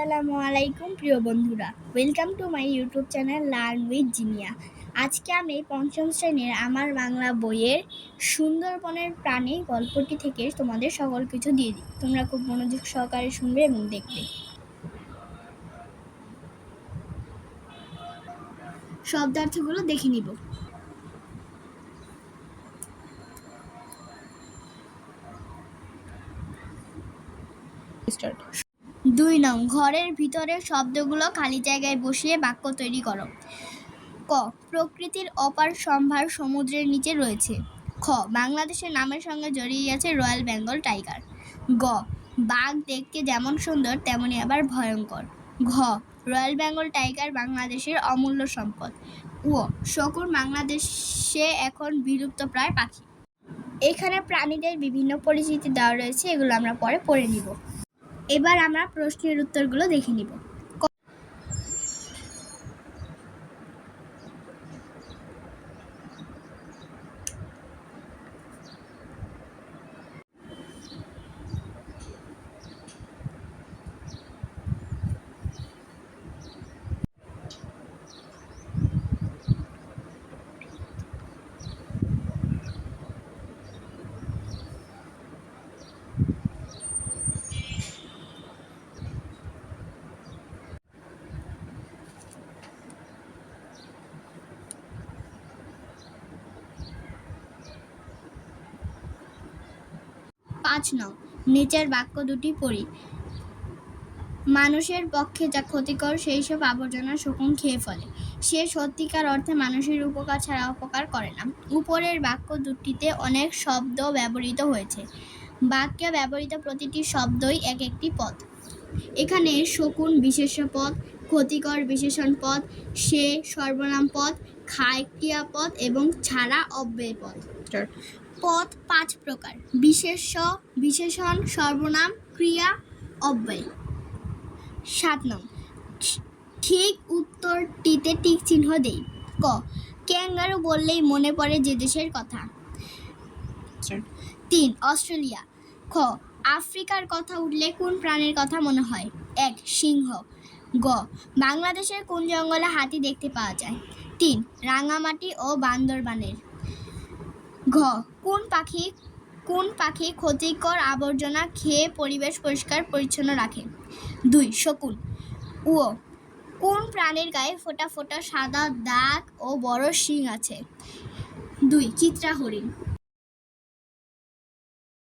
আসসালামু আলাইকুম, প্রিয় বন্ধুরা। Welcome to my YouTube channel learn with Jinia আজকে আমি পঞ্চম শ্রেণির আমার বাংলা বইয়ের সুন্দরবনের প্রাণী গল্পটি থেকে তোমাদের সকল কিছু দিয়ে দিই। তোমরা খুব মনোযোগ সহকারে শুনবে এবং দেখবে। শব্দার্থগুলো দেখে নিব। দুই নং, ঘরের ভিতরে শব্দগুলো খালি জায়গায় বসিয়ে বাক্য তৈরি করো। ক, প্রকৃতির অপার সম্ভার সমুদ্রের নিচে রয়েছে। খ, বাংলাদেশের নামের সঙ্গে জড়িয়ে আছে রয়্যাল বেঙ্গল টাইগার। গ, বাঘ দেখতে যেমন সুন্দর, তেমনি আবার ভয়ঙ্কর। ঘ, রয়্যাল বেঙ্গল টাইগার বাংলাদেশের অমূল্য সম্পদ। ও শকুন বাংলাদেশে এখন বিলুপ্ত প্রায় পাখি। এখানে প্রাণীদের বিভিন্ন পরিচিতি দেওয়া রয়েছে, এগুলো আমরা পরে পড়ে নিব। এবার আমরা প্রশ্নের উত্তরগুলো দেখে নিব ক- পাঁচ নং, নিচের বাক্য দুটি পড়ি। মানুষের পক্ষে যা ক্ষতিকর, সেই সব আবর্জনা শকুন খেয়ে ফেলে। সে সত্যিকার অর্থে মানুষের উপকার ছাড়া অপকার করে না। উপরের বাক্য দুটিতে অনেক শব্দ ব্যবহৃত হয়েছে। বাক্যে ব্যবহৃত প্রতিটি শব্দই এক একটি পদ। এখানে শকুন বিশেষ পদ, ক্ষতিকর বিশেষণ পদ, সে সর্বনাম পদ, খায় ক্রিয়াপদ এবং ছাড়া অব্যয় পদ। পদ পাঁচ প্রকার। বিশেষ্য বিশেষণ সর্বনাম ক্রিয়া অব্যয়। সাত নং। ঠিক উত্তরটিতে টিক চিহ্ন দেই। ক। ক্যাঙ্গারু বললেই মনে পড়ে যে দেশের কথা। তিন। অস্ট্রেলিয়া। খ। আফ্রিকার কথা উঠলে কোন প্রাণীর কথা মনে হয়? এক সিংহ। গ। বাংলাদেশের কোন জঙ্গলে হাতি দেখতে পাওয়া যায়? তিন রাঙামাটি ও বান্দরবানের। ঘ। কোন পাখি কোন পাখি ক্ষতিকর আবর্জনা খেয়ে পরিবেশ পরিষ্কার পরিচ্ছন্ন রাখে? দুই, শকুন। ও কোন প্রাণীর গায়ে ফোটা ফোটা সাদা দাগ ও বড় শিং আছে? দুই, চিত্রা হরিণ।